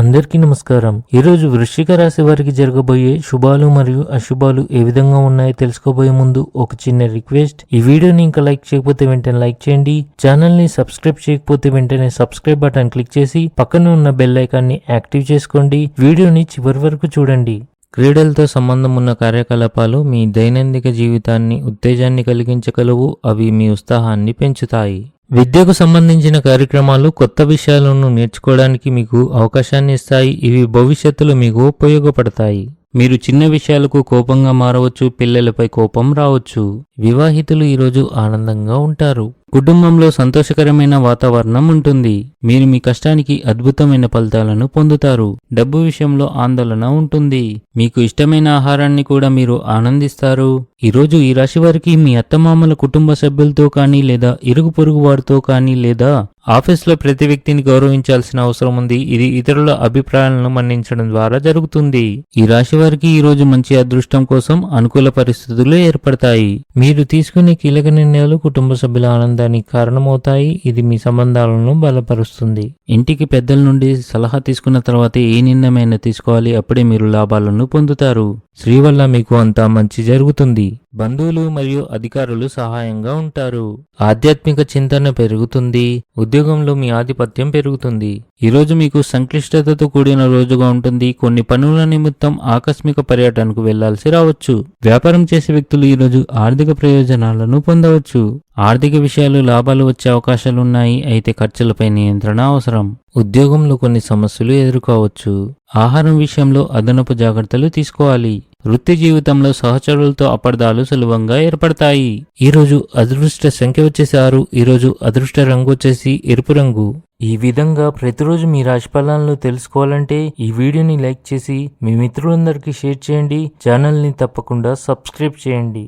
అందరికీ నమస్కారం. ఈరోజు వృశ్చిక రాశి వారికి జరగబోయే శుభాలు మరియు అశుభాలు ఏ విధంగా ఉన్నాయో తెలుసుకోబోయే ముందు ఒక చిన్న రిక్వెస్ట్. ఈ వీడియోని ఇంకా లైక్ చేయకపోతే వెంటనే లైక్ చేయండి. ఛానల్ని సబ్స్క్రైబ్ చేయకపోతే వెంటనే సబ్స్క్రైబ్ బటన్ క్లిక్ చేసి పక్కన ఉన్న బెల్ ఐకాన్ని యాక్టివ్ చేసుకోండి. వీడియోని చివరి వరకు చూడండి. క్రీడలతో సంబంధం ఉన్న కార్యకలాపాలు మీ దైనందిక జీవితాన్ని ఉత్తేజాన్ని కలిగించగలవు. అవి మీ ఉత్సాహాన్ని పెంచుతాయి. విద్యకు సంబంధించిన కార్యక్రమాలు కొత్త విషయాలను నేర్చుకోవడానికి మీకు అవకాశాన్ని ఇస్తాయి. ఇవి భవిష్యత్తులో మీకు ఉపయోగపడతాయి. మీరు చిన్న విషయాలకు కోపంగా మారవచ్చు పిల్లలపై కోపం రావచ్చు. వివాహితులు ఈరోజు ఆనందంగా ఉంటారు. కుటుంబంలో సంతోషకరమైన వాతావరణం ఉంటుంది. మీరు మీ కష్టానికి అద్భుతమైన ఫలితాలను పొందుతారు. డబ్బు విషయంలో ఆందోళన ఉంటుంది. మీకు ఇష్టమైన ఆహారాన్ని కూడా మీరు ఆనందిస్తారు. ఈరోజు ఈ రాశి వారికి మీ అత్తమామల కుటుంబ సభ్యులతో కానీ లేదా ఇరుగు పొరుగు వారితో కానీ లేదా ఆఫీస్లో ప్రతి వ్యక్తిని గౌరవించాల్సిన అవసరం ఉంది. ఇది ఇతరుల అభిప్రాయాలను మన్నించడం ద్వారా జరుగుతుంది. ఈ రాశి వారికి ఈ రోజు మంచి అదృష్టం కోసం అనుకూల పరిస్థితులు ఏర్పడతాయి. మీరు తీసుకునే కీలక నిర్ణయాలు కుటుంబ సభ్యుల ఆనందానికి కారణమవుతాయి. ఇది మీ సంబంధాలను బలపరుస్తుంది. ఇంటికి పెద్దల నుండి సలహా తీసుకున్న తర్వాత ఏ నిర్ణయమైనా తీసుకోవాలి. అప్పుడే మీరు లాభాలను పొందుతారు. స్త్రీ వల్ల మీకు అంతా మంచి జరుగుతుంది. బంధువులు మరియు అధికారులు సహాయంగా ఉంటారు. ఆధ్యాత్మిక చింతన పెరుగుతుంది. ఉద్యోగంలో మీ ఆధిపత్యం పెరుగుతుంది. ఈరోజు మీకు సంక్లిష్టతతో కూడిన రోజుగా ఉంటుంది. కొన్ని పనుల నిమిత్తం ఆకస్మిక పర్యటనకు వెళ్ళాల్సి రావచ్చు. వ్యాపారం చేసే వ్యక్తులు ఈరోజు ఆర్థిక ప్రయోజనాలను పొందవచ్చు. ఆర్థిక విషయాలు లాభాలు వచ్చే అవకాశాలున్నాయి అయితే ఖర్చులపై నియంత్రణ అవసరం. ఉద్యోగంలో కొన్ని సమస్యలు ఎదుర్కోవచ్చు. ఆహారం విషయంలో అదనపు జాగ్రత్తలు తీసుకోవాలి. వృత్తి జీవితంలో సహచరులతో అపార్థాలు సులభంగా ఏర్పడతాయి. ఈరోజు అదృష్ట సంఖ్య వచ్చేసి ఆరు ఈరోజు అదృష్ట రంగు వచ్చేసి ఎరుపు రంగు. ఈ విధంగా ప్రతిరోజు మీ రాశి ఫలాలను తెలుసుకోవాలంటే ఈ వీడియోని లైక్ చేసి మీ మిత్రులందరికీ షేర్ చేయండి. ఛానల్ని తప్పకుండా సబ్స్క్రైబ్ చేయండి.